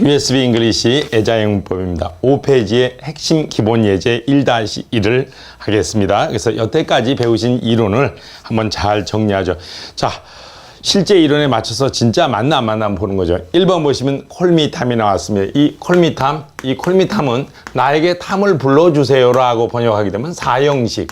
USB 잉글리시 애자형문법입니다. 5페이지의 핵심 기본 예제 1-1을 하겠습니다. 그래서 여태까지 배우신 이론을 한번 잘 정리하죠. 자, 실제 이론에 맞춰서 진짜 맞나 안 맞나 보는 거죠. 1번 보시면 콜미탐이 나왔습니다. 이 콜미탐, 이 콜미탐은 나에게 탐을 불러주세요라고 번역하게 되면 사형식.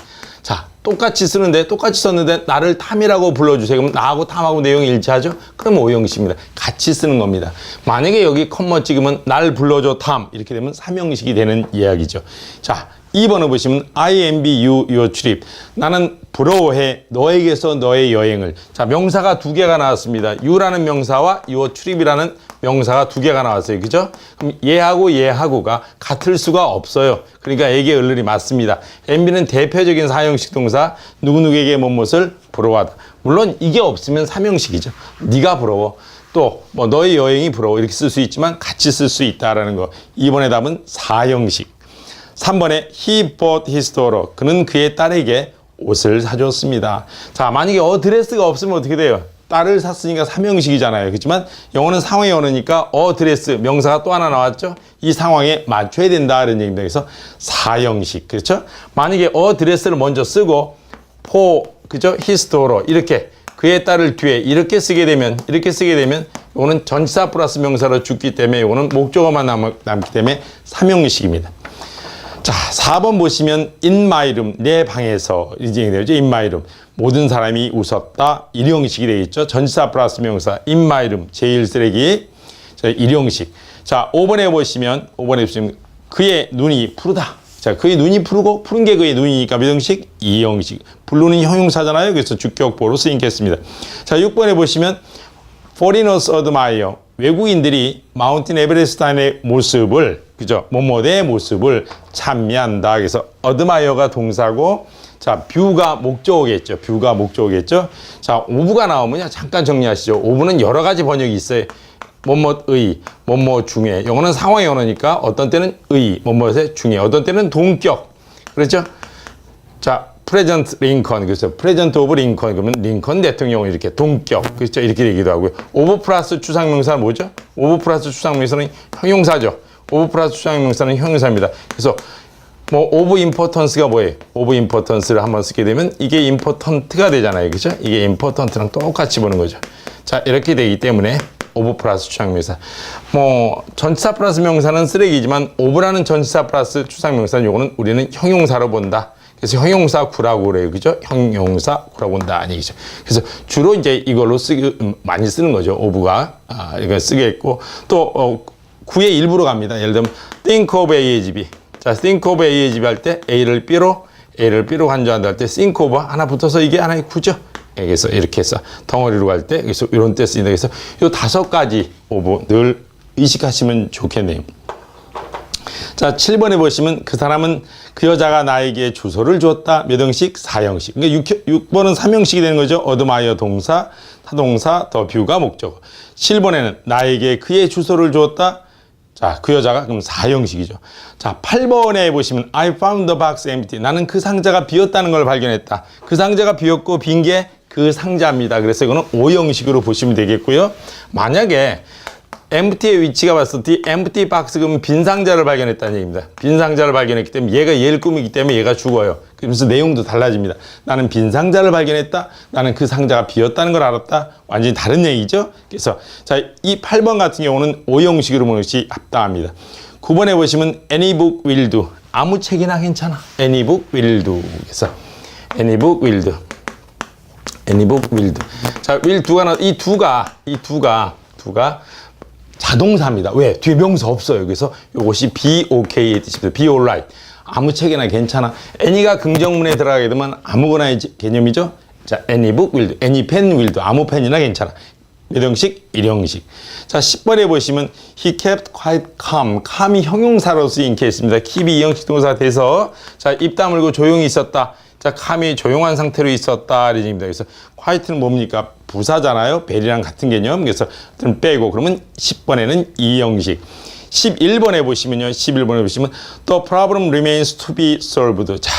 자, 똑같이 쓰는데 똑같이 썼는데 나를 탐이라고 불러주세요. 그럼 나하고 탐하고 내용이 일치하죠? 그럼 오형식입니다. 같이 쓰는 겁니다. 만약에 여기 컴마 찍으면 날 불러줘 탐 이렇게 되면 삼형식이 되는 이야기죠. 자, 2번을 보시면 I envy you your trip. 나는 부러워해 너에게서 너의 여행을. 자, 명사가 두 개가 나왔습니다. you라는 명사와 your trip이라는 명사가 두 개가 나왔어요. 그죠? 그럼 얘하고 얘하고가 같을 수가 없어요. 그러니까 얘기 을을이 맞습니다. envy는 대표적인 사형식 동사 누구누구에게 무엇을 부러워하다. 물론 이게 없으면 삼형식이죠. 네가 부러워. 또 뭐 너의 여행이 부러워 이렇게 쓸 수 있지만 같이 쓸 수 있다라는 거. 이번의 답은 사형식. 3번에 he bought his daughter. 그는 그의 딸에게 옷을 사줬습니다. 자, 만약에 어 드레스가 없으면 어떻게 돼요? 딸을 샀으니까 삼형식이잖아요. 그렇지만 영어는 상황이 오니까 어 드레스 명사가 또 하나 나왔죠. 이 상황에 맞춰야 된다 이런 얘기입니다. 그래서 사형식 그렇죠? 만약에 어 드레스를 먼저 쓰고 for 그죠? daughter 이렇게 그의 딸을 뒤에 이렇게 쓰게 되면 이렇게 쓰게 되면 이거는 전치사 플러스 명사로 죽기 때문에 이거는 목적어만 남, 남기 때문에 삼형식입니다. 자, 4번 보시면 room, 내 방에서 이제 되죠. room. 모든 사람이 웃었다. 일형식이 되겠죠. 전치사 플러스 명사 room. 제일 쓰레기. 자, 일형식. 자, 5번에 보시면 5번에 보시면 그의 눈이 푸르다. 자, 그의 눈이 푸르고 푸른 게 그의 눈이니까 몇 형식? 이형식. 블루는 형용사잖아요. 그래서 주격보로 쓰인겠습니다. 자, 6번에 보시면 foreigners admire 외국인들이 마운틴 에베레스트의 모습을 그죠? 모모의 모습을 찬미한다. 그래서 admire가 동사고 자 뷰가 목적어겠죠. 뷰가 목적어겠죠. 자 오브가 나오면요 잠깐 정리하시죠. 오브는 여러 가지 번역이 있어요. 뭐뭐의 뭐뭐 중에. 영어는 상황의 언어니까 어떤 때는 의 뭐뭐의 중에. 어떤 때는 동격. 그렇죠? 자, 프레젠트 링컨 그래서 프레젠트 오브 링컨 그러면 링컨 대통령을 이렇게 동격. 그렇죠? 이렇게 되기도 하고요. 오브 플러스 추상명사 뭐죠? 오브 플러스 추상명사는 형용사죠. 오브 플러스 추상명사는 형용사입니다. 그래서 뭐 오브 임포턴스가 뭐예요? 오브 임포턴스를 한번 쓰게 되면 이게 임포턴트가 되잖아요. 그죠? 이게 임포턴트랑 똑같이 보는 거죠. 자, 이렇게 되기 때문에 오브 플러스 추상명사. 뭐 전치사 플러스 명사는 쓰레기지만 오브라는 전치사 플러스 추상명사는 요거는 우리는 형용사로 본다. 그래서 형용사 구라고 그래요. 그죠? 형용사 구라고 본다. 아니죠. 그래서 주로 이제 이걸로 쓰기, 음, 많이 쓰는 거죠. 오브가. 아, 이거 쓰겠고. 또, 어, 구의 일부로 갑니다. 예를 들면, think of A의 집이. 자, think of A의 집이 할 때 A를 B로, A를 B로 간주한다 할 때 think of 하나 붙어서 이게 하나의 구죠. 그래서 이렇게 해서 덩어리로 갈 때, 그래서 이런 때 쓰인다. 그래서 요 다섯 가지 오브 늘 의식하시면 좋겠네요. 자, 7번에 보시면 그 사람은 그 여자가 나에게 주소를 줬다. 몇 형식? 4형식. 그러니까 6, 번은 3형식이 되는 거죠. 어드마이어 동사, 타동사, 더 뷰가 목적어. 7번에는 나에게 그의 주소를 줬다. 자, 그 여자가 그럼 4형식이죠. 자, 8번에 보시면 I found the box empty. 나는 그 상자가 비었다는 걸 발견했다. 그 상자가 비었고 빈 게 그 상자입니다. 그래서 이거는 5형식으로 보시면 되겠고요. 만약에 empty의 위치가 봤을 때 empty box 그러면 빈 상자를 발견했다는 얘기입니다. 빈 상자를 발견했기 때문에 얘가 얘를 꾸미기 때문에 얘가 죽어요. 그러면서 내용도 달라집니다. 나는 빈 상자를 발견했다. 나는 그 상자가 비었다는 걸 알았다. 완전히 다른 얘기죠. 그래서 자, 이 8번 같은 경우는 5형식으로 보는 합당합니다. 9번에 보시면 any book will do. 아무 책이나 괜찮아. any book will do. 그래서 any book will do. any book will do. 자, will do가 나, 이 두가, 이 두가, 두가 자동사입니다. 왜? 뒤에 명사 없어요. 그래서 이것이 be okay의 뜻입니다. be alright. 아무 책이나 괜찮아. any가 긍정문에 들어가게 되면 아무거나의 개념이죠. 자, any pen will do. 아무 펜이나 괜찮아. 몇 형식? 1형식. 자, 10번에 보시면 he kept quite calm. calm이 형용사로 쓰인 케이스입니다. keep이 2형식 동사 돼서 자, 입 다물고 조용히 있었다. 자, calm이 조용한 상태로 있었다. 이런 얘기입니다. 그래서 quiet는 뭡니까? 부사잖아요. 벨이랑 같은 개념. 그래서 좀 빼고 그러면 10번에는 2형식. 11번에 보시면요. 11번에 보시면 the problem remains to be solved. 자,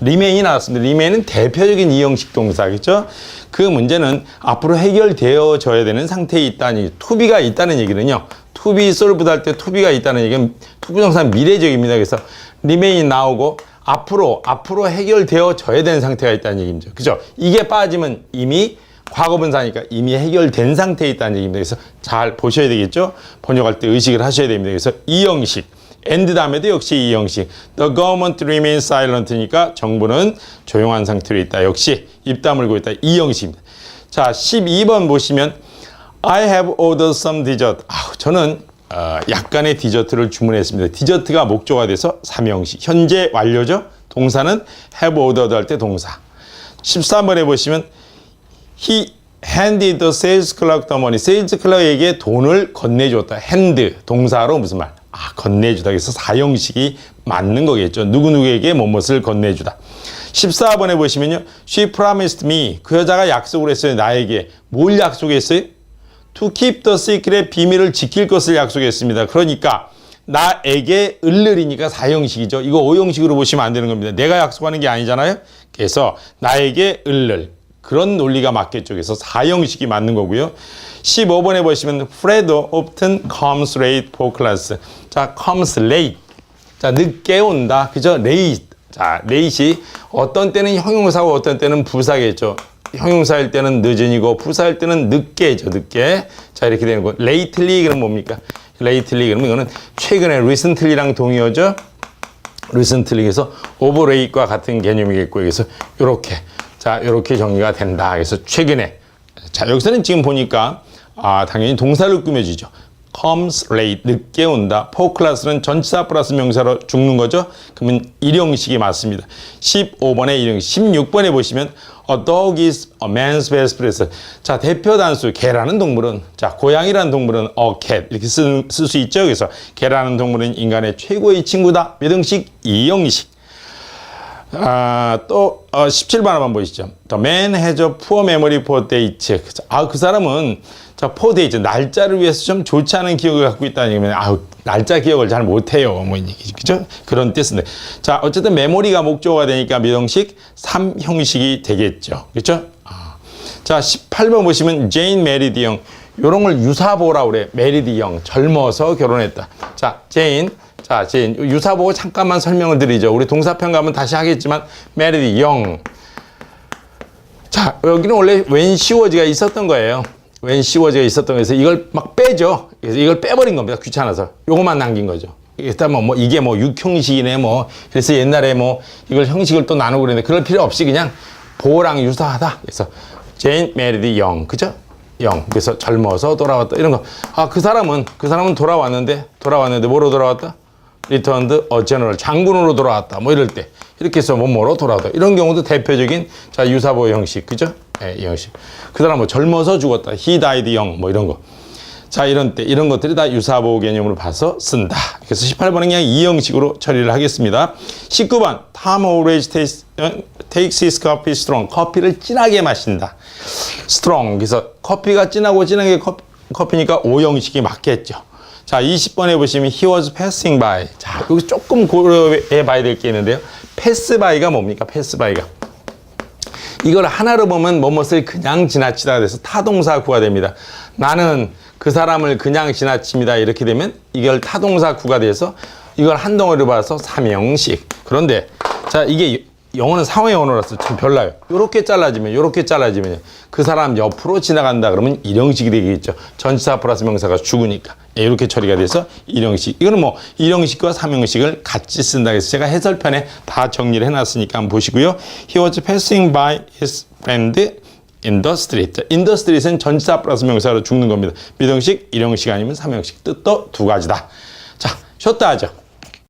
remain이 나왔습니다. remain은 대표적인 이형식 동사겠죠? 그 문제는 앞으로 해결되어져야 되는 상태에 있다니 to be가 있다는 얘기는요. to be solved 할 때 to be가 있다는 얘기는 투부정사 미래적입니다. 그래서 remain 나오고 앞으로 앞으로 해결되어져야 되는 상태가 있다는 얘기죠. 그죠? 이게 빠지면 이미 과거분사니까 이미 해결된 상태에 있다는 얘기입니다. 그래서 잘 보셔야 되겠죠? 번역할 때 의식을 하셔야 됩니다. 그래서 이 형식 and 다음에도 역시 이 형식 the government remains silent니까 정부는 조용한 상태로 있다. 역시 입 다물고 있다. 이 형식입니다. 자, 12번 보시면 I have ordered some dessert. 아, 저는 어, 약간의 디저트를 주문했습니다. 디저트가 목조가 돼서 삼형식. 현재 완료죠? 동사는 have ordered 할 때 동사. 13번에 보시면 he handed the sales clerk the money. 세일즈 클럭에게 돈을 건네줬다. hand 동사로 무슨 말? 아 건네주다. 그래서 사형식이 맞는 거겠죠. 누구누구에게 뭐뭇을 건네주다. 14번에 보시면요. She promised me. 그 여자가 약속을 했어요. 나에게. 뭘 약속했어요? To keep the secret 비밀을 지킬 것을 약속했습니다. 그러니까 나에게 을르리니까 사형식이죠. 이거 오형식으로 보시면 안 되는 겁니다. 내가 약속하는 게 아니잖아요. 그래서 나에게 을를 그런 논리가 맞겠죠. 그래서 사형식이 맞는 거고요. 15번에 보시면 Fred often comes late for class. 자, comes late. 자, 늦게 온다. 그죠? late. 자, late이 어떤 때는 형용사고 어떤 때는 부사겠죠. 형용사일 때는 늦은이고 부사일 때는 늦게죠. 늦게. 자, 이렇게 되는 거. lately 그럼 뭡니까? lately 그러면 이거는 최근에 recently랑 동의어죠. recently에서 overlate과 같은 개념이겠고 그래서 이렇게 자 이렇게 정리가 된다. 그래서 최근에 자 여기서는 지금 보니까 아 당연히 동사를 꾸며주죠. comes late 늦게 온다. for class는 전치사 플러스 명사로 죽는 거죠. 그러면 일형식이 맞습니다. 15번에 일형식, 16번에 보시면 a dog is a man's best friend. 자 대표 단수 개라는 동물은 자 고양이라는 동물은 a cat 이렇게 쓸 수 있죠. 그래서 개라는 동물은 인간의 최고의 친구다. 몇 형식? 이형식. 아, 또 어, 17번 한번 보시죠. The man has a poor memory for dates. 아, 그 사람은 자, for dates 날짜를 위해서 좀 좋지 않은 기억을 갖고 있다는 얘기면 아, 날짜 기억을 잘 못해요. 뭐 그죠? 그런 뜻인데. 자, 어쨌든 메모리가 목적어가 되니까 미동식 3형식이 되겠죠. 그렇죠? 아. 자, 18번 보시면 married young. 요런 걸 유사보라 그래. married young. 젊어서 결혼했다. 자, 제인 자, 제인 유사 보고 잠깐만 설명을 드리죠. 우리 동사편 가면 다시 하겠지만 married young. 자, 여기는 원래 she was가 있었던 거예요. she was가 있었던 거에서 이걸 막 빼죠. 그래서 이걸 빼버린 겁니다. 귀찮아서. 요것만 남긴 거죠. 일단 뭐, 뭐 이게 뭐 육형식이네 뭐 그래서 옛날에 뭐 이걸 형식을 또 나누고 그랬는데 그럴 필요 없이 그냥 보랑 유사하다. 그래서 Jane married young. 그죠? 영. 그래서 젊어서 돌아왔다. 이런 거. 아, 그 사람은, 그 사람은 돌아왔는데, 돌아왔는데, 뭐로 돌아왔다? a general. 장군으로 돌아왔다. 뭐 이럴 때. 이렇게 해서 뭐뭐로 돌아왔다. 이런 경우도 대표적인, 자, 유사보 형식. 그죠? 예, 이 형식. 그 사람 뭐 젊어서 죽었다. he died young. 뭐 이런 거. 자, 이런 때, 이런 것들이 다 유사보 개념으로 봐서 쓴다. 그래서 18번은 그냥 이 형식으로 처리를 하겠습니다. 19번, Tom always takes, 어, takes his coffee strong. 커피를 진하게 마신다. strong. 그래서 커피가 진하고 진하게 커피, 커피 니까 O 형식이 맞겠죠. 자, 20번에 보시면 he was passing by. 자, 여기 조금 고려해 봐야 될 게 있는데요. pass by가 뭡니까? pass by가. 이걸 하나로 보면 뭐뭇을 그냥 지나치다 그래서 타동사 구가 됩니다. 나는 그 사람을 그냥 지나칩니다. 이렇게 되면 이걸 타동사 구가 돼서 이걸 한 덩어리로 봐서 삼형식. 그런데 자 이게 영어는 상호의 언어라서 참 별나요. 이렇게 잘라지면 이렇게 잘라지면 그 사람 옆으로 지나간다 그러면 일형식이 되겠죠. 전치사 플러스 명사가 죽으니까 이렇게 처리가 돼서 일형식. 이거는 뭐 일형식과 삼형식을 같이 쓴다 해서 제가 해설편에 다 정리를 해놨으니까 한번 보시고요. He was passing by his friend in the street. in 전치사 플러스 명사로 죽는 겁니다. 미형식, 일형식 아니면 삼형식 뜻도 두 가지다. 자, 쉬었다 하죠.